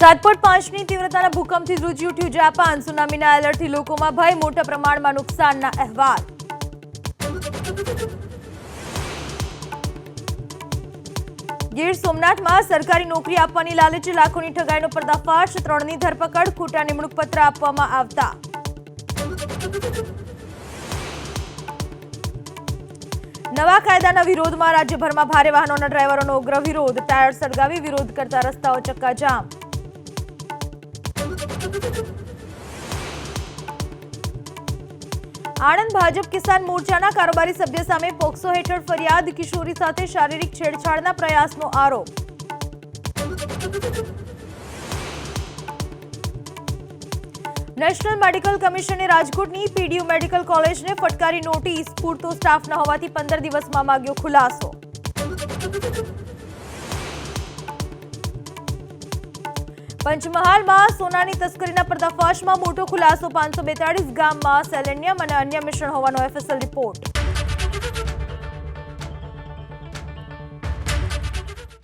સાત પોઈન્ટ પાંચની તીવ્રતાના ભૂકંપથી ધ્રુજી ઉઠ્યું જાપાન. સુનામીના એલર્ટથી લોકોમાં ભય, મોટા પ્રમાણમાં નુકસાનના અહેવાલ. ગીર સોમનાથમાં સરકારી નોકરી આપવાની લાલચે, લાખોની ઠગાઈનો પર્દાફાશ, ત્રણની ધરપકડ ખોટા નિમણૂક પત્ર આપવામાં આવતા. નવા કાયદાના વિરોધમાં રાજ્યભરમાં ભારે વાહનોના ડ્રાઈવરોનો ઉગ્ર વિરોધ. ટાયર સળગાવી વિરોધ કરતા રસ્તાઓ ચક્કાજામ. આણંદ ભાજપ કિસાન મોરચાના કારોબારી સભ્ય સામે પોક્સો હેઠળ ફરિયાદ, કિશોરી સાથે શારીરિક છેડછાડના પ્રયાસનો આરોપ. નેશનલ મેડિકલ કમિશને રાજકોટની પીડીયુ મેડિકલ કોલેજને ફટકારી નોટિસ, પૂરતો સ્ટાફ ન હોવાથી પંદર દિવસમાં માંગ્યો ખુલાસો. પંચમહાલમાં સોનાની તસ્કરીના પર્દાફાશમાં મોટો ખુલાસો, પાંચસો બેતાળીસ ગામમાં સેલેનિયમ અને અન્ય મિશ્રણ હોવાનો એફએસએલ રિપોર્ટ.